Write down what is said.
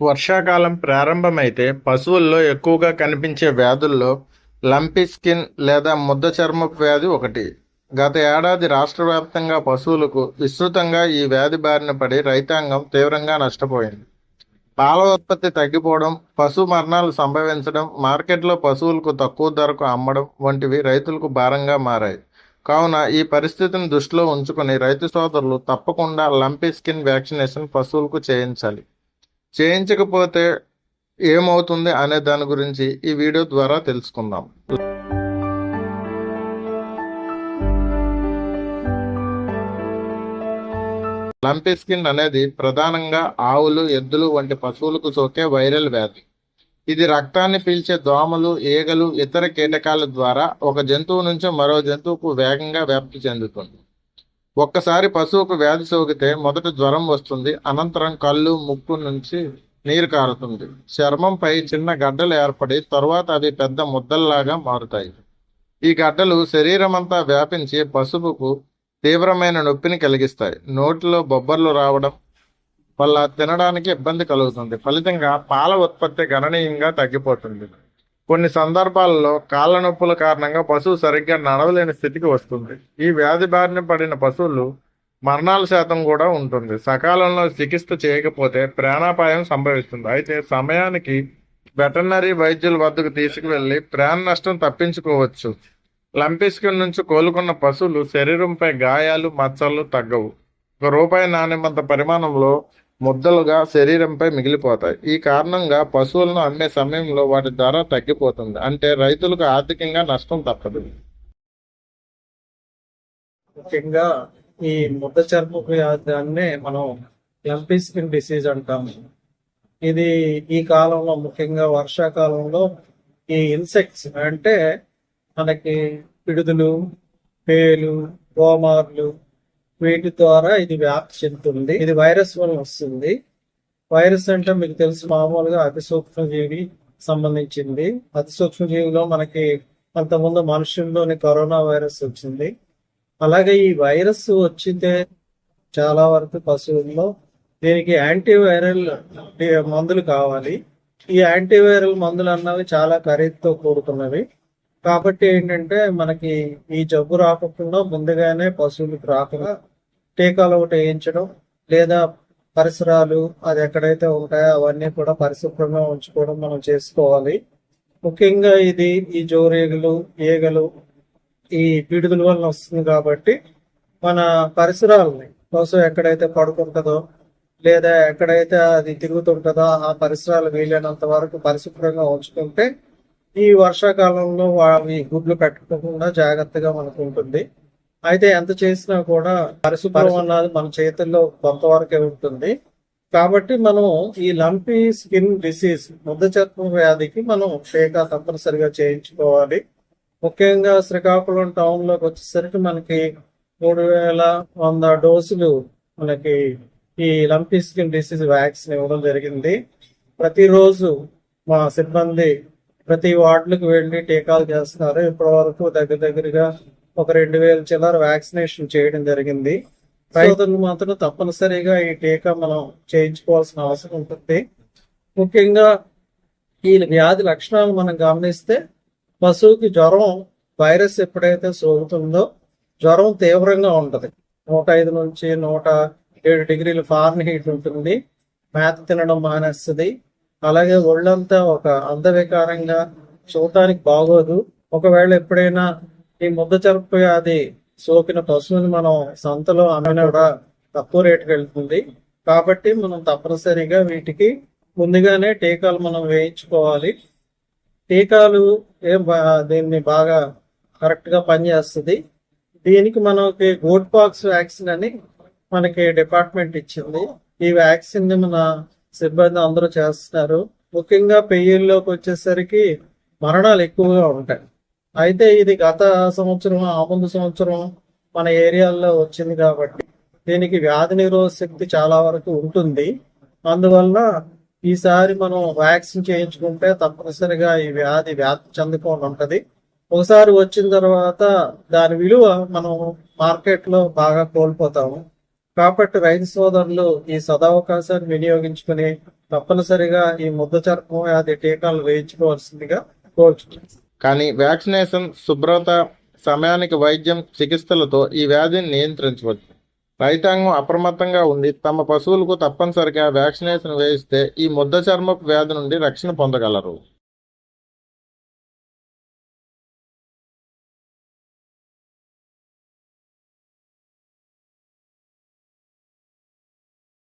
వర్షాకాలం ప్రారంభమైతే పశువుల్లో ఎక్కువగా కనిపించే వ్యాధుల్లో లంపీ స్కిన్ లేదా ముద్ద చర్మపు వ్యాధి ఒకటి. గత ఏడాది రాష్ట్ర వ్యాప్తంగా పశువులకు విస్తృతంగా ఈ వ్యాధి బారిన పడి రైతాంగం తీవ్రంగా నష్టపోయింది. పాల ఉత్పత్తి తగ్గిపోవడం పశు మరణాలు సంభవించడం మార్కెట్లో పశువులకు తక్కువ ధరకు అమ్మడం వంటివి రైతులకు భారంగా మారాయి. కావున ఈ పరిస్థితిని దృష్టిలో ఉంచుకొని రైతు సోదరులు తప్పకుండా లంపీ స్కిన్ వ్యాక్సినేషన్ పశువులకు చేయించాలి. చేయించకపోతే ఏమవుతుంది అనే దాని గురించి ఈ వీడియో ద్వారా తెలుసుకుందాం. లంపీ స్కిన్ అనేది ప్రధానంగా ఆవులు ఎద్దులు వంటి పశువులకు సోకే వైరల్ వ్యాధి. ఇది రక్తాన్ని పీల్చే దోమలు ఈగలు ఇతర కీటకాల ద్వారా ఒక జంతువు నుంచి మరో జంతువుకు వేగంగా వ్యాప్తి చెందుతుంది. ఒక్కసారి పశువుకు వ్యాధి సోకితే మొదట జ్వరం వస్తుంది అనంతరం కళ్ళు ముక్కు నుంచి నీరు కారుతుంది. చర్మంపై చిన్న గడ్డలు ఏర్పడి తరువాత అవి పెద్ద ముద్దల్లాగా మారుతాయి. ఈ గడ్డలు శరీరమంతా వ్యాపించి పశువుకు తీవ్రమైన నొప్పిని కలిగిస్తాయి. నోటిలో బొబ్బర్లు రావడం వల్ల తినడానికి ఇబ్బంది కలుగుతుంది. ఫలితంగా పాల ఉత్పత్తి గణనీయంగా తగ్గిపోతుంది. కొన్ని సందర్భాల్లో కాళ్ళ నొప్పుల కారణంగా పశువు సరిగ్గా నడవలేని స్థితికి వస్తుంది. ఈ వ్యాధి బారిన పడిన పశువులు మరణాల శాతం కూడా ఉంటుంది. సకాలంలో చికిత్స చేయకపోతే ప్రాణాపాయం సంభవిస్తుంది. అయితే సమయానికి వెటర్నరీ వైద్యుల వద్దకు తీసుకువెళ్ళి ప్రాణ నష్టం తప్పించుకోవచ్చు. లంపిస్కిన్ నుంచి కోలుకున్న పశువులు శరీరంపై గాయాలు మచ్చలు తగ్గవు. ఒక రూపాయి నాణ్యమంత పరిమాణంలో ముద్దలుగా శరీరంపై మిగిలిపోతాయి. ఈ కారణంగా పశువులను అమ్మే సమయంలో వాటి ధర తగ్గిపోతుంది. అంటే రైతులకు ఆర్థికంగా నష్టం తప్పదు. ముఖ్యంగా ఈ ముద్ద చర్మ వ్యాధాన్నే మనం లంపీ స్కిన్ డిసీజ్ అంటాము. ఇది ఈ కాలంలో ముఖ్యంగా వర్షాకాలంలో ఈ ఇన్సెక్ట్స్ అంటే మనకి పిడుదులు పేలు గోమార్లు వీటి ద్వారా ఇది వ్యాప్తి చెందుతుంది. ఇది వైరస్ వల్ల వస్తుంది. వైరస్ అంటే మీకు తెలుసు మామూలుగా అతి సూక్ష్మజీవి సంబంధించింది. అతి సూక్ష్మజీవిలో మనకి అంతకుముందు మనుషుల్లోని కరోనా వైరస్ వచ్చింది. అలాగే ఈ వైరస్ వచ్చితే చాలా వరకు పశువుల్లో దీనికి యాంటీవైరల్ మందులు కావాలి. ఈ యాంటీవైరల్ మందులు అన్నవి చాలా ఖరీదుతో కూడుకున్నవి. కాబట్టి ఏంటంటే మనకి ఈ జబ్బు రాకుండా ముందుగానే పశువులకు రాకుండా టీకాలు ఒకటి వేయించడం లేదా పరిసరాలు అది ఎక్కడైతే ఉంటాయో అవన్నీ కూడా పరిశుభ్రంగా ఉంచుకోవడం మనం చేసుకోవాలి. ముఖ్యంగా ఇది ఈ జోరేగులు ఈగలు ఈ పిడుదల వలన వస్తుంది కాబట్టి మన పరిసరాలని కోసం ఎక్కడైతే పడుకుంటుందో లేదా ఎక్కడైతే అది తిరుగుతుంటుందో ఆ పరిసరాలు వీలైనంత వరకు పరిశుభ్రంగా ఉంచుకుంటే ఈ వర్షాకాలంలో అవి గుడ్లు పెట్టకుండా జాగ్రత్తగా మనకు ఉంటుంది. అయితే ఎంత చేసినా కూడా పరిశుభ్రం అన్నది మన చేతుల్లో కొంతవరకే ఉంటుంది. కాబట్టి మనం ఈ లంపీ స్కిన్ డిసీజ్ ముద్ద చర్మం వ్యాధికి మనం టీకా తప్పనిసరిగా చేయించుకోవాలి. ముఖ్యంగా శ్రీకాకుళం టౌన్లోకి వచ్చేసరికి మనకి మూడు వేల వంద డోసులు మనకి ఈ లంపీ స్కిన్ డిసీజ్ వ్యాక్సిన్ ఇవ్వడం జరిగింది. ప్రతిరోజు మా సిబ్బంది ప్రతి వార్డులకు వెళ్ళి టీకాలు చేస్తున్నారు. ఇప్పటి వరకు దగ్గర దగ్గరగా ఒక రెండు వేల చిల్లర వ్యాక్సినేషన్ చేయడం జరిగింది. రైతులు మాత్రం తప్పనిసరిగా ఈ టీకా మనం చేయించుకోవాల్సిన అవసరం ఉంటుంది. ముఖ్యంగా ఈ వ్యాధి లక్షణాలు మనం గమనిస్తే పశువుకి జ్వరం వైరస్ ఎప్పుడైతే సోకుతుందో జ్వరం తీవ్రంగా ఉంటది. నూట ఐదు నుంచి నూట ఏడు డిగ్రీల ఫారెన్ హీట్ ఉంటుంది. మేత తినడం మానేస్తుంది. అలాగే ఒళ్ళంతా ఒక అందవికారంగా చూడటానికి బాగోదు. ఒకవేళ ఎప్పుడైనా ఈ ముద్ద చెరుపు వ్యాధి సోకిన పశువుని మనం సంతలో అమ్మిన కూడా తక్కువ రేటుకి వెళ్తుంది. కాబట్టి మనం తప్పనిసరిగా వీటికి ముందుగానే టీకాలు మనం వేయించుకోవాలి. టీకాలు ఏం దీన్ని బాగా కరెక్ట్గా పనిచేస్తుంది. దీనికి మనకి గోడ్ పాక్స్ వ్యాక్సిన్ అని మనకి డిపార్ట్మెంట్ ఇచ్చింది. ఈ వ్యాక్సిన్ని మన సిబ్బంది అందరూ చేస్తున్నారు. ముఖ్యంగా పెయ్యిల్లోకి వచ్చేసరికి మరణాలు ఎక్కువగా ఉంటాయి. అయితే ఇది గత సంవత్సరం ఆ ముందు సంవత్సరం మన ఏరియాల్లో వచ్చింది కాబట్టి దీనికి వ్యాధి నిరోధ శక్తి చాలా వరకు ఉంటుంది. అందువల్ల ఈసారి మనం వ్యాక్సిన్ చేయించుకుంటే తప్పనిసరిగా ఈ వ్యాధి వ్యాప్తి చెందకుండా ఉంటుంది ఒకసారి వచ్చిన తర్వాత దాని విలువ మనం మార్కెట్లో బాగా కోల్పోతాము. కాబట్టి రైతు సోదరులు ఈ సదావకాశాన్ని వినియోగించుకుని తప్పనిసరిగా ఈ ముద్ద చర్మం వ్యాధి టీకాలు వేయించుకోవాల్సిందిగా కోరుచున్నాను. కానీ వ్యాక్సినేషన్ శుభ్రత సమయానికి వైద్యం చికిత్సలతో ఈ వ్యాధిని నియంత్రించవచ్చు. రైతాంగం అప్రమత్తంగా ఉండి తమ పశువులకు తప్పనిసరిగా వ్యాక్సినేషన్ వేయిస్తే ఈ ముద్ద చర్మపు వ్యాధి నుండి రక్షణ పొందగలరు.